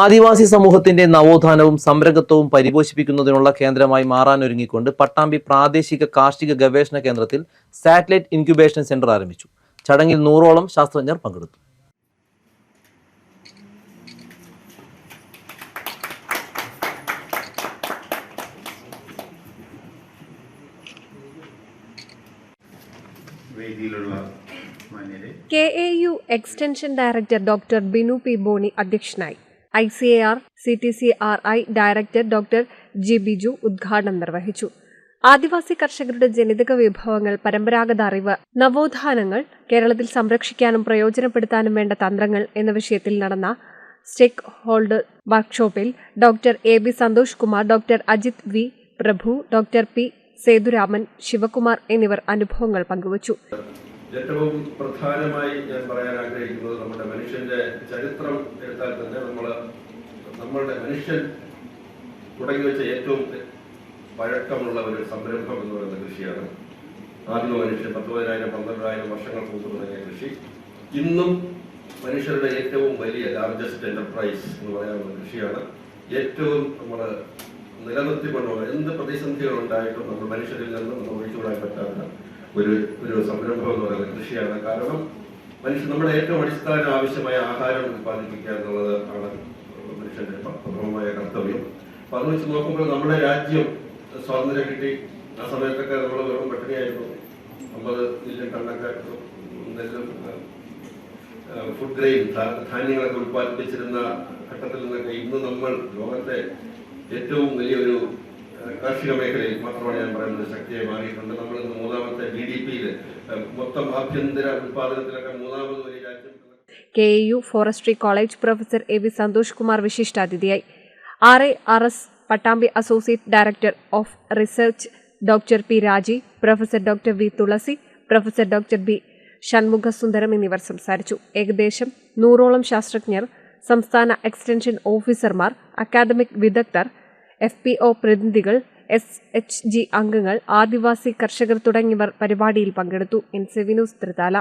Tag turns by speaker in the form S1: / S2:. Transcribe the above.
S1: ആദിവാസി സമൂഹത്തിന്റെ നവോത്ഥാനവും സംരംഭത്വവും പരിപോഷിപ്പിക്കുന്നതിനുള്ള കേന്ദ്രമായി മാറാനൊരുങ്ങിക്കൊണ്ട് പട്ടാമ്പി പ്രാദേശിക കാർഷിക ഗവേഷണ കേന്ദ്രത്തിൽ സാറ്റലൈറ്റ് ഇൻക്യുബേഷൻ സെന്റർ ആരംഭിച്ചു. ചടങ്ങിൽ നൂറോളം ശാസ്ത്രജ്ഞർ പങ്കെടുത്തു.
S2: വേദിയിലുള്ള മാന്യരെ.
S3: K A U extension director doctor Binu P Boney അധ്യക്ഷനായി. I C A R C T C R I director doctor G Biju ഉദ്ഘാടനം നിർവഹിച്ചു. ആദിവാസി കർഷകരുടെ ജനിതക വിഭവങ്ങൾ പരമ്പരാഗത അറിവ് നവോത്ഥാനങ്ങൾ കേരളത്തിൽ സംരക്ഷിക്കാനും പ്രയോജനപ്പെടുത്താനും വേണ്ട തന്ത്രങ്ങൾ എന്ന വിഷയത്തിൽ നടന്ന സ്റ്റേക്ക് ഹോൾഡർ വർക്ക്ഷോപ്പിൽ doctor A B Santhosh Kumar doctor Ajith V Prabhu doctor P Sethuraman Sivakumar എന്നിവർ അനുഭവങ്ങൾ പങ്കുവച്ചു.
S4: ഏറ്റവും പ്രധാനമായി ഞാൻ പറയാൻ ആഗ്രഹിക്കുന്നത് നമ്മുടെ മനുഷ്യന്റെ ചരിത്രം എടുത്താൽ തന്നെ നമ്മളുടെ മനുഷ്യൻ തുടങ്ങി വെച്ച ഏറ്റവും പഴക്കമുള്ള ഒരു സംരംഭം എന്ന് പറയുന്ന കൃഷിയാണ്. ആദ്യ മനുഷ്യൻ പത്തൊമ്പതിനായിരം പന്ത്രണ്ടായിരം വർഷങ്ങൾക്ക് മുമ്പ് തുടങ്ങിയ കൃഷി. ഇന്നും മനുഷ്യരുടെ ഏറ്റവും വലിയ ലാർജസ്റ്റ് എന്റർപ്രൈസ് എന്ന് പറയാവുന്ന കൃഷിയാണ്. ഏറ്റവും നമ്മൾ നിലനിർത്തിക്കൊണ്ടുപോകുക എന്ത് പ്രതിസന്ധികൾ ഉണ്ടായിട്ടും നമ്മൾ മനുഷ്യരിൽ നിന്നും നമ്മൾ ഒഴിച്ചുകൂടാൻ പറ്റാത്ത ഒരു ഒരു സംരംഭം എന്ന് പറയുന്നത് കൃഷിയാണ്. കാരണം മനുഷ്യൻ നമ്മുടെ ഏറ്റവും അടിസ്ഥാന ആവശ്യമായ ആഹാരം ഉത്പാദിപ്പിക്കുക എന്നുള്ളത് ആണ് മനുഷ്യന്റെ പ്രഥമമായ കർത്തവ്യം. അപ്പൊ അത് വെച്ച് നോക്കുമ്പോൾ നമ്മുടെ രാജ്യം സ്വാതന്ത്ര്യം കിട്ടി. ആ സമയത്തൊക്കെ നമ്മൾ വെറും പട്ടിണിയായിരുന്നു. അമ്പത് മില്യൺ ടണ്ണൊക്കെ ഫുഡ് ഗ്രെയിൻ ധാന്യങ്ങളൊക്കെ ഉത്പാദിപ്പിച്ചിരുന്ന ഘട്ടത്തിൽ നിന്നൊക്കെ ഇന്ന് നമ്മൾ ലോകത്തെ ഏറ്റവും വലിയൊരു കാർഷിക മേഖലയിൽ മാത്രമാണ് ഞാൻ പറയുന്നത് ശക്തിയായി മാറിയിട്ടുണ്ട്. നമ്മൾ ഇന്ന് മൂന്നാമത്തെ ജി ഡി പിയിൽ മൊത്തം ആഭ്യന്തര ഉത്പാദനത്തിലൊക്കെ മൂന്നാമത് ഒരു രാജ്യം
S3: K U forestry college professor A V Santhosh Kumar വിശിഷ്ടാതിഥിയായി. R A R S Pattambi associate director of research doctor P Raji professor doctor V Thulasi professor doctor B Shanmughasundaram എന്നിവർ സംസാരിച്ചു. ഏകദേശം നൂറോളം ശാസ്ത്രജ്ഞർ സംസ്ഥാന എക്സ്റ്റൻഷൻ ഓഫീസർമാർ അക്കാദമിക് വിദഗ്ധർ F P O പ്രതിനിധികൾ S H G അംഗങ്ങൾ ആദിവാസി കർഷകർ തുടങ്ങിയവർ പരിപാടിയിൽ പങ്കെടുത്തു. N സെവി news ത്രിതാല